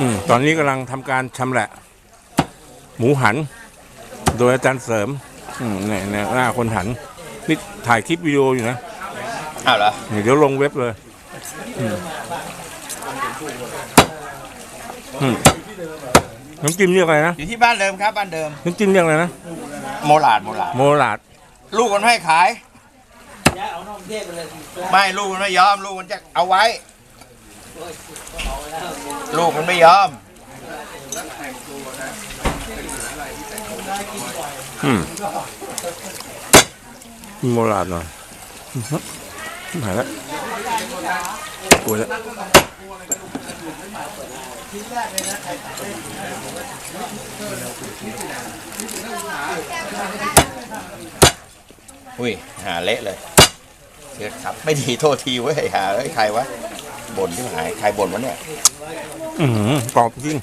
อืมตอนนี้กำลังทำการชำแหละ หมูหัน โดยอาจารย์เสริม อืมเนี่ยเนี่ยหน้าคนหัน นี่ถ่ายคลิปวิดีโออยู่นะอ้าวเหรอนี่เดี๋ยวลงเว็บเลยอืมอืมน้ำจิ้มเรียกอะไรนะอยู่ที่บ้านเดิมครับบ้านเดิม น้ำจิ้มเรียกอะไรนะโมลาดโมลาดโมลาดลูกมันไม่ให้ขายไม่ลูกมันไม่ยอมลูกมันจะเอาไว้ ลูกมันไม่ยอมอืมโมลาดหน่อยอื้อหือหายแล้วปวดแล้วอุ้ย หาเละเลยเชิดครับ ไม่ดีโทษทีเว้ย หาเอ้ยใครวะ บ่นที่หายใครบ่นวะเนี่ย อือหือกรอบจริง